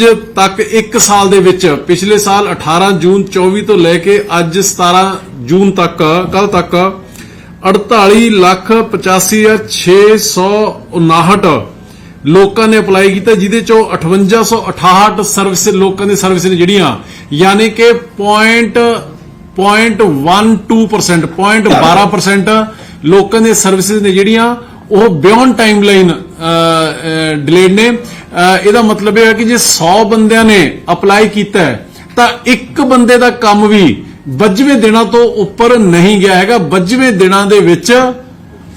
ਅੱਜ ਤੱਕ 1 ਸਾਲ ਦੇ ਵਿੱਚ ਪਿਛਲੇ ਸਾਲ 18 ਜੂਨ 24 ਤੋਂ ਲੈ ਕੇ ਅੱਜ 17 ਜੂਨ ਤੱਕ ਕੱਲ ਤੱਕ 48 ਲੱਖ 85659 ਲੋਕਾਂ ਨੇ ਅਪਲਾਈ ਕੀਤਾ, ਜਿਹਦੇ ਚੋਂ 5868 ਸਰਵਿਸ ਲੋਕਾਂ ਦੀ ਸਰਵਿਸ ਨੇ ਜਿਹੜੀਆਂ, ਯਾਨੀ ਕਿ ਪੁਆਇੰਟ 0.12% 0.12% ਲੋਕਾਂ ਦੇ ਸਰਵਿਸਿਜ਼ ਨੇ ਜਿਹੜੀਆਂ, ਉਹ ਬਿਯੋਂਡ ਟਾਈਮਲਾਈਨ ਡਿਲੇਡ ਨੇ। ਇਹਦਾ ਮਤਲਬ ਇਹ ਹੈ ਕਿ ਜੇ 100 ਬੰਦਿਆਂ ਨੇ ਅਪਲਾਈ ਕੀਤਾ ਹੈ ਤਾਂ ਇੱਕ ਬੰਦੇ ਦਾ ਕੰਮ ਵੀ 25ਵੇਂ ਦਿਨਾਂ ਤੋਂ ਉੱਪਰ ਨਹੀਂ ਗਿਆ ਹੈਗਾ। 25ਵੇਂ ਦਿਨਾਂ ਦੇ ਵਿੱਚ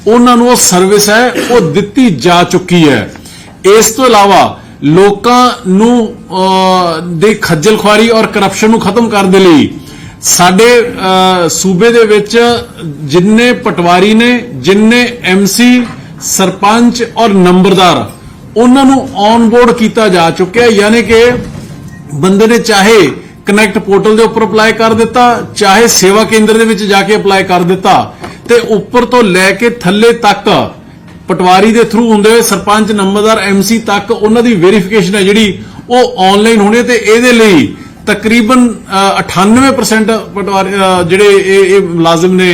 ਉਹਨਾਂ ਨੂੰ ਉਹ ਸਰਵਿਸ ਹੈ ਉਹ ਦਿੱਤੀ ਜਾ ਚੁੱਕੀ ਹੈ। ਇਸ ਤੋਂ ਇਲਾਵਾ ਲੋਕਾਂ ਨੂੰ ਅਹ, ਦੇ ਖੱਜਲ ਖੁਆਰੀ ਔਰ ਕਰਪਸ਼ਨ ਨੂੰ ਖਤਮ ਕਰਨ ਦੇ ਲਈ ਸਾਡੇ ਸੂਬੇ ਦੇ ਵਿੱਚ ਜਿੰਨੇ ਪਟਵਾਰੀ ਨੇ ਜਿੰਨੇ ਐਮਸੀ ਸਰਪੰਚ ਔਰ ਨੰਬਰਦਾਰ ਉਹਨਾਂ ਨੂੰ ਔਨਬੋਰਡ ਕੀਤਾ ਜਾ ਚੁੱਕਿਆ ਯਾਨੀ ਕਿ ਬੰਦੇ ਨੇ ਚਾਹੇ ਕਨੈਕਟ ਪੋਰਟਲ ਦੇ ਉੱਪਰ ਅਪਲਾਈ ਕਰ ਦਿੱਤਾ ਚਾਹੇ ਸੇਵਾ ਕੇਂਦਰ ਦੇ ਵਿੱਚ ਜਾ ਕੇ ਅਪਲਾਈ ਕਰ ਦਿੱਤਾ ਤੇ ਉੱਪਰ ਤੋਂ ਲੈ ਕੇ ਥੱਲੇ ਤੱਕ ਪਟਵਾਰੀ ਦੇ ਥਰੂ ਹੁੰਦੇ ਹੋਏ ਸਰਪੰਚ ਨੰਬਰਦਾਰ ਐਮਸੀ ਤੱਕ ਉਹਨਾਂ ਦੀ ਵੈਰੀਫਿਕੇਸ਼ਨ ਹੈ ਜਿਹੜੀ ਉਹ ਆਨਲਾਈਨ ਹੋਣੀ ਤੇ ਇਹਦੇ ਲਈ ਤਕਰੀਬਨ ਅ, 98% ਪਟਵਾਰੀ ਜਿਹੜੇ ਇਹ ਇਹ ਮੁਲਾਜ਼ਮ ਨੇ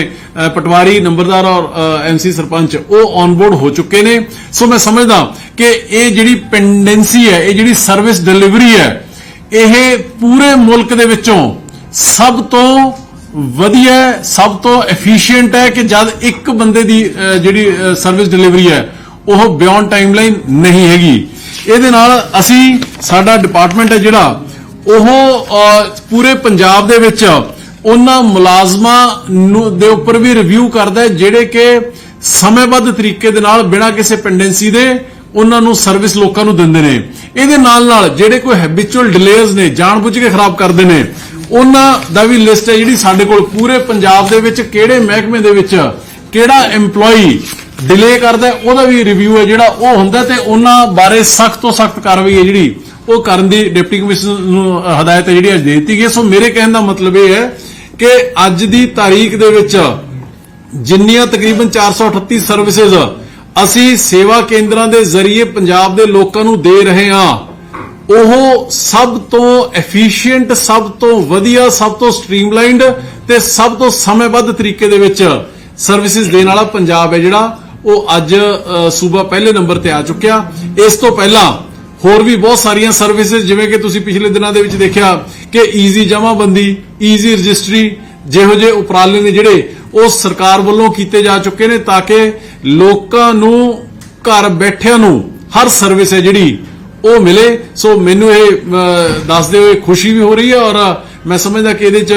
ਪਟਵਾਰੀ, ਨੰਬਰਦਾਰ ਔਰ ਐਮਸੀ ਸਰਪੰਚ, ਉਹ ਔਨਬੋਰਡ ਹੋ ਚੁੱਕੇ ਨੇ। ਸੋ ਮੈਂ ਸਮਝਦਾ ਕਿ ਇਹ ਜਿਹੜੀ ਪੈਂਡੈਂਸੀ ਹੈ, ਇਹ ਜਿਹੜੀ ਸਰਵਿਸ ਡਿਲੀਵਰੀ ਹੈ, ਇਹ ਪੂਰੇ ਮੁਲਕ ਦੇ ਵਿੱਚੋਂ ਸਭ ਤੋਂ ਵਧੀਆ, ਸਭ ਤੋਂ ਐਫੀਸ਼ੀਐਂਟ ਹੈ ਕਿ ਜਦ ਇੱਕ ਬੰਦੇ ਦੀ ਜਿਹੜੀ ਸਰਵਿਸ ਡਿਲੀਵਰੀ ਹੈ, ਉਹ ਬਿਯੋਂਡ ਟਾਈਮਲਾਈਨ ਨਹੀਂ ਹੈਗੀ। ਇਹਦੇ ਨਾਲ ਅਸੀਂ, ਸਾਡਾ ਡਿਪਾਰਟਮੈਂਟ ਹੈ ਜਿਹੜਾ, ਉਹ ਪੂਰੇ ਪੰਜਾਬ ਦੇ ਵਿੱਚ ਉਹਨਾਂ ਮੁਲਾਜ਼ਮਾਂ ਨੂੰ ਦੇ ਉੱਪਰ ਵੀ ਰਿਵਿਊ ਕਰਦਾ ਹੈ, ਜਿਹੜੇ ਕਿ ਸਮੇਂਬੱਧ ਤਰੀਕੇ ਦੇ ਨਾਲ ਬਿਨਾਂ ਕਿਸੇ ਪੈਂਡੈਂਸੀ ਦੇ ਉਹਨਾਂ ਨੂੰ ਸਰਵਿਸ ਲੋਕਾਂ ਨੂੰ ਦਿੰਦੇ ਨੇ ਇਹਦੇ ਨਾਲ ਨਾਲ ਜਿਹੜੇ ਕੋਈ ਹੈਬਿਚੁਅਲ ਡਿਲੇਅਰਸ ਨੇ, ਜਾਣਬੁੱਝ ਕੇ ਖਰਾਬ ਕਰਦੇ ਨੇ, ਉਹਨਾਂ ਦਾ ਵੀ ਲਿਸਟ ਹੈ ਜਿਹੜੀ ਸਾਡੇ ਕੋਲ ਪੂਰੇ ਪੰਜਾਬ ਦੇ ਵਿੱਚ ਕਿਹੜੇ ਮਹਿਕਮੇ ਦੇ ਵਿੱਚ ਕਿਹੜਾ EMPLOYEE ਡਿਲੇ ਕਰਦਾ ਉਹਦਾ ਵੀ ਰਿਵਿਊ ਹੈ ਜਿਹੜਾ ਉਹ ਹੁੰਦਾ ਤੇ ਉਹਨਾਂ ਬਾਰੇ ਸਖਤ ਤੋਂ ਸਖਤ ਕਾਰਵਾਈ ਹੈ ਜਿਹੜੀ ਉਹ ਕਰਨ ਦੀ ਡਿਪਟੀ ਕਮਿਸ਼ਨਰ ਨੂੰ ਹਦਾਇਤ ਹੈ ਜਿਹੜੀ ਅੱਜ ਦੇ ਦਿੱਤੀ ਗਈ ਹੈ। ਸੋ ਮੇਰੇ ਕਹਿਣ ਦਾ ਮਤਲਬ ਇਹ ਹੈ ਕਿ ਅੱਜ ਦੀ ਤਾਰੀਖ ਦੇ ਵਿੱਚ ਜਿੰਨੀਆਂ ਤਕਰੀਬਨ 438 ਸਰਵਿਸਿਜ਼ ਅਸੀਂ ਸੇਵਾ ਕੇਂਦਰਾਂ ਦੇ ਜ਼ਰੀਏ ਪੰਜਾਬ ਦੇ ਲੋਕਾਂ ਨੂੰ ਦੇ ਰਹੇ ਹਾਂ ਉਹ ਸਭ ਤੋਂ ਐਫੀਸ਼ੀਐਂਟ ਸਭ ਤੋਂ ਵਧੀਆ ਸਭ ਤੋਂ ਸਟ੍ਰੀਮਲਾਈਨਡ ਤੇ ਸਭ ਤੋਂ ਸਮੇਂਬੱਧ ਤਰੀਕੇ ਦੇ ਵਿੱਚ ਸਰਵਿਸਿਜ਼ ਦੇਣ ਵਾਲਾ ਪੰਜਾਬ ਹੈ ਜਿਹੜਾ ਉਹ ਅੱਜ ਅ, ਸੂਬਾ ਪਹਿਲੇ ਨੰਬਰ ਤੇ ਆ ਚੁੱਕਿਆ। ਇਸ ਤੋਂ ਪਹਿਲਾਂ ਹੋਰ ਵੀ ਬਹੁਤ ਸਾਰੀਆਂ ਸਰਵਿਸਿਜ਼ ਜਿਵੇਂ ਕਿ ਤੁਸੀਂ ਪਿਛਲੇ ਦਿਨਾਂ ਦੇ ਵਿੱਚ ਦੇਖਿਆ ਕਿ ਈਜ਼ੀ ਜਮਾਬੰਦੀ ਈਜ਼ੀ ਰਜਿਸਟਰੀ ਜਿਹੋ ਜਿਹੇ ਉਪਰਾਲੇ ਨੇ ਜਿਹੜੇ ਉਹ ਸਰਕਾਰ ਵੱਲੋਂ ਕੀਤੇ ਜਾ ਚੁੱਕੇ ਨੇ ਤਾਂ ਕਿ ਲੋਕਾਂ ਨੂੰ, ਘਰ ਬੈਠਿਆਂ ਨੂੰ ਹਰ ਸਰਵਿਸ ਹੈ ਜਿਹੜੀ ਉਹ ਮਿਲੇ। ਸੋ ਮੈਨੂੰ ਇਹ ਦੱਸਦੇ ਹੋਏ ਖੁਸ਼ੀ ਵੀ ਹੋ ਰਹੀ ਹੈ ਔਰ ਮੈਂ ਸਮਝਦਾ ਕਿ ਇਹਦੇ ਚ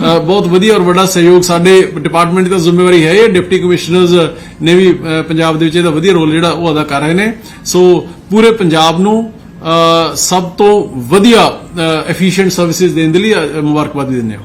ਬਹੁਤ ਵਧੀਆ ਔਰ ਵੱਡਾ ਸਹਿਯੋਗ ਸਾਡੇ ਡਿਪਾਰਟਮੈਂਟ ਦੀ ਤਾਂ ਜ਼ਿੰਮੇਵਾਰੀ ਹੈ ਇਹ ਡਿਪਟੀ ਕਮਿਸ਼ਨਰਸ ਨੇ ਵੀ ਪੰਜਾਬ ਦੇ ਵਿੱਚ ਇਹਦਾ ਵਧੀਆ ਰੋਲ ਜਿਹੜਾ ਉਹ ਅਦਾ ਕਰ ਰਹੇ ਨੇ। ਸੋ ਪੂਰੇ ਪੰਜਾਬ ਨੂੰ ਸਭ ਤੋਂ ਵਧੀਆ ਐਫੀਸ਼ੀਐਂਟ ਸਰਵਿਸਿਜ਼ ਦੇਣ ਦੇ ਲਈ ਅ, ਮੁਬਾਰਕਬਾਦ ਦਿੰਦੇ ਹਾਂ।